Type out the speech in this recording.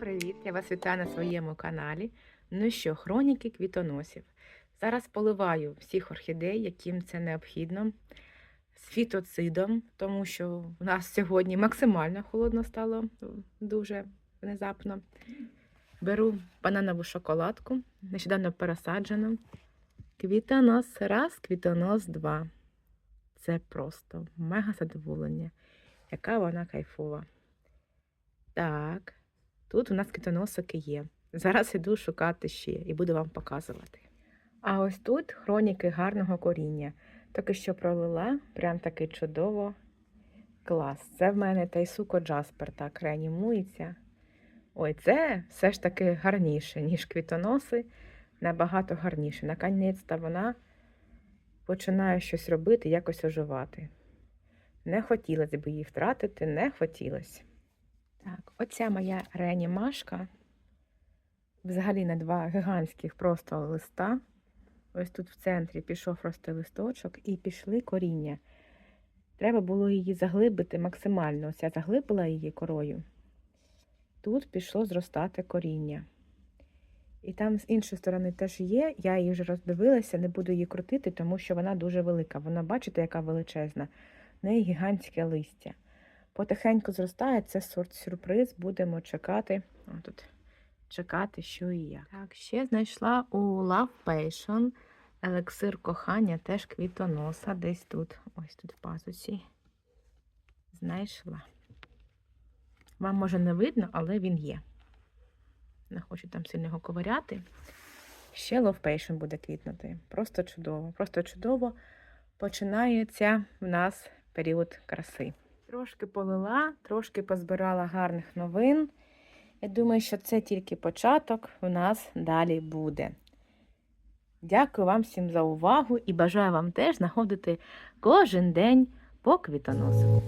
привіт! Я вас вітаю на своєму каналі. Ну що, хроніки квітоносів. Зараз поливаю всіх орхідей, яким це необхідно, з фітоцидом, тому що у нас сьогодні максимально холодно стало дуже внезапно. Беру бананову шоколадку, нещодавно пересаджену. Квітонос раз, квітонос два. Це просто мега задоволення. Яка вона кайфова. Так, тут у нас квітоносики є. Зараз іду шукати ще і буду вам показувати. А ось тут хроніки гарного коріння. Тільки що пролила, прям таки чудово. Клас. Це в мене Тайсуко Джаспер так реанімується. Ой, це все ж таки гарніше, ніж квітоноси. Набагато гарніше. Наконець-то вона починає щось робити, якось оживати. Не хотілося б її втратити, не хотілося. Так, оця моя реанімашка. Взагалі на два гігантських просто листа. Ось тут в центрі пішов просто листочок і пішли коріння. Треба було її заглибити максимально. Ось я заглибила її корою. Тут пішло зростати коріння. І там з іншої сторони теж є. Я її вже роздивилася, не буду її крутити, тому що вона дуже велика. Вона, бачите, яка величезна. В неї гігантське листя. Потихеньку зростає, це сорт сюрприз. Будемо чекати. О, чекати, що і як. Так, ще знайшла у Love Passion елексир кохання, теж квітоноса, десь тут, ось тут в пазуці. Знайшла. Вам може не видно, але він є. Не хочу там сильно його ковиряти. Ще Love Passion буде квітнути. Просто чудово, просто чудово. Починається в нас період краси. Трошки полила, трошки позбирала гарних новин. Я думаю, що це тільки початок у нас далі буде. Дякую вам всім за увагу і бажаю вам теж знаходити кожен день по квітоносу.